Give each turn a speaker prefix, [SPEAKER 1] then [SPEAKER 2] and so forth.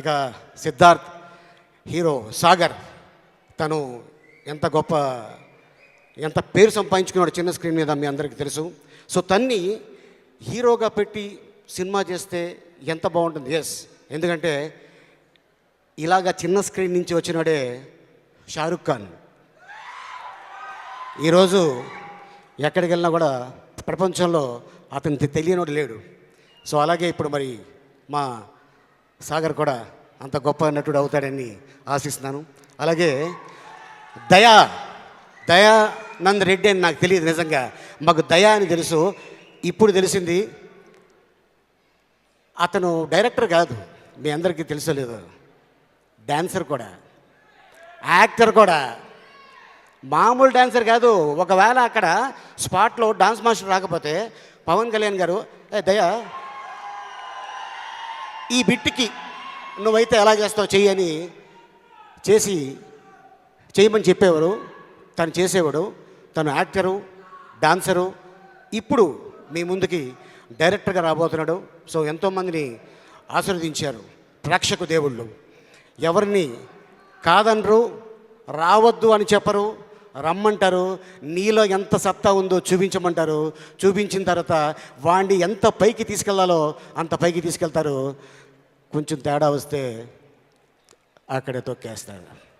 [SPEAKER 1] ఇక సిద్ధార్థ్ హీరో సాగర్ తను ఎంత గొప్ప ఎంత పేరు సంపాదించుకున్నాడు చిన్న స్క్రీన్ మీద మీ అందరికీ తెలుసు. సో తన్ని హీరోగా పెట్టి సినిమా చేస్తే ఎంత బాగుంటుంది? ఎస్ ఎందుకంటే ఇలాగా చిన్న స్క్రీన్ నుంచి వచ్చినాడే షారుఖ్ ఖాన్. ఈరోజు ఎక్కడికి వెళ్ళినా కూడా ప్రపంచంలో అతనికి తెలియనోడు లేడు. సో అలాగే ఇప్పుడు మరి మా సాగర్ కూడా అంత గొప్ప నటుడు అవుతాడని ఆశిస్తున్నాను. అలాగే దయా దయానంద్ రెడ్డి అని నాకు తెలియదు నిజంగా. మాకు దయా అని తెలుసు. ఇప్పుడు తెలిసింది అతను డైరెక్టర్ కాదు. మీ అందరికీ తెలుసో లేదు. డాన్సర్ కూడా. యాక్టర్ కూడా. మామూలు డాన్సర్ కాదు. ఒకవేళ అక్కడ స్పాట్లో డాన్స్ మాస్టర్ రాకపోతే పవన్ కళ్యాణ్ గారు ఏ దయా ఈ బిట్టుకి నువ్వైతే ఎలా చేస్తావు చెయ్యి అని చేసి చేయమని చెప్పేవారు తను చేసేవాడు. తను యాక్టరు డాన్సరు. ఇప్పుడు మీ ముందుకి డైరెక్టర్గా రాబోతున్నాడు. సో ఎంతోమందిని ఆశీర్వదించారు ప్రేక్షకు దేవుళ్ళు. ఎవరిని కాదనరు రావద్దు అని చెప్పరు. రమ్మంటారు. నీలో ఎంత సత్తా ఉందో చూపించమంటారు. చూపించిన తర్వాత వాడిని ఎంత పైకి తీసుకెళ్ళాలో అంత పైకి తీసుకెళ్తారు. కొంచెం తేడా వస్తే అక్కడే తొక్కేస్తారు.